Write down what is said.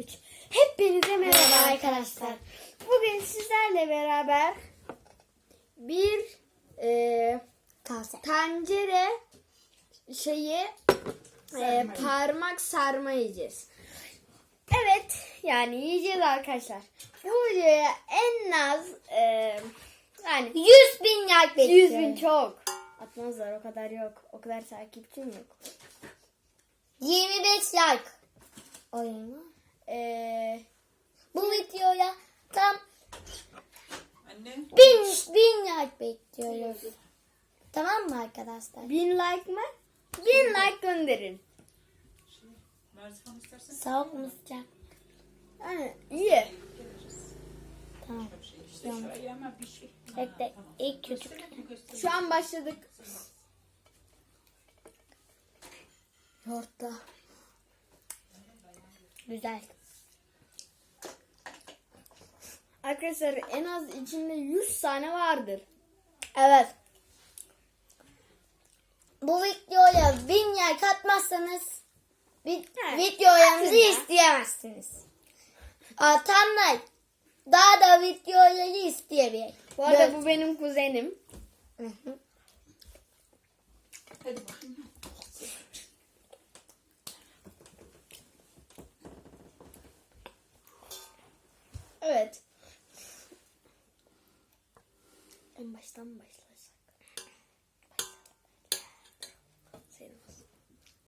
3. Hepinize merhaba arkadaşlar. Bugün sizlerle beraber bir e, Kase. tencere şeyi e, parmak sarma yiyeceğiz. Evet yani yiyeceğiz arkadaşlar. Bu videoya en az e, yani 100 bin like 100 bekliyorum. bin çok. Atmazlar o kadar yok. O kadar takipçim yok. 25 like. Oyunu. Eee Bu videoya tam Anne. 1000 bin like bekliyoruz. Tamam mı arkadaşlar? Bin like mı? Bin like gönderin. İstersen Soğuk mu sıcak? Yani iyi. Tamam. işte şuraya hemen bir şey. Bekle. İlk küçük. Gösterelim mi? Gösterelim. Şu an başladık. Yoğurtla. Güzel. Arkadaşlar en az içinde 100 tane vardır. Evet. Bu videoya 1000 like atmazsanız vi- Evet, videolarımızı isteyemezsiniz. Atanlar daha da videoları isteyebilir. Bu arada Evet. bu benim kuzenim. Hı hı. Hadi bakayım. Evet. En baştan mı başlasak?